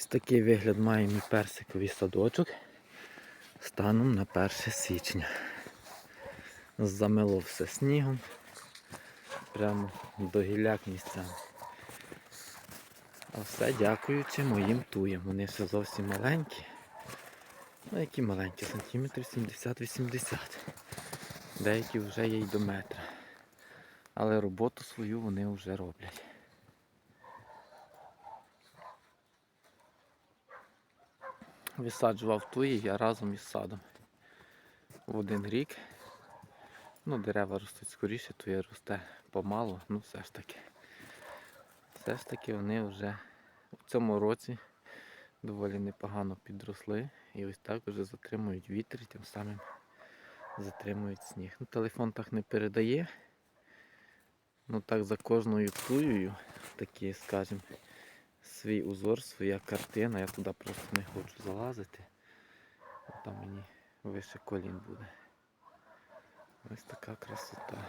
Ось такий вигляд має мій персиковий садочок станом на 1 січня. Замело все снігом. Прямо до гіляк місцями. А все дякуючи моїм туям. Вони ще зовсім маленькі. Ну які маленькі, сантиметрів 70-80. Деякі вже є й до метра. Але роботу свою вони вже роблять. Висаджував туї я разом із садом. В один рік. Ну, дерева ростуть скоріше, туя росте помалу, ну все ж таки. Все ж таки вони вже в цьому році доволі непогано підросли і ось так вже затримують вітер тим самим затримують сніг. Ну, телефон так не передає. Ну так за кожною туєю, такі, скажімо, свій узор, своя картина. Я туди просто не хочу залазити. Там мені вище колін буде. Ось така красота.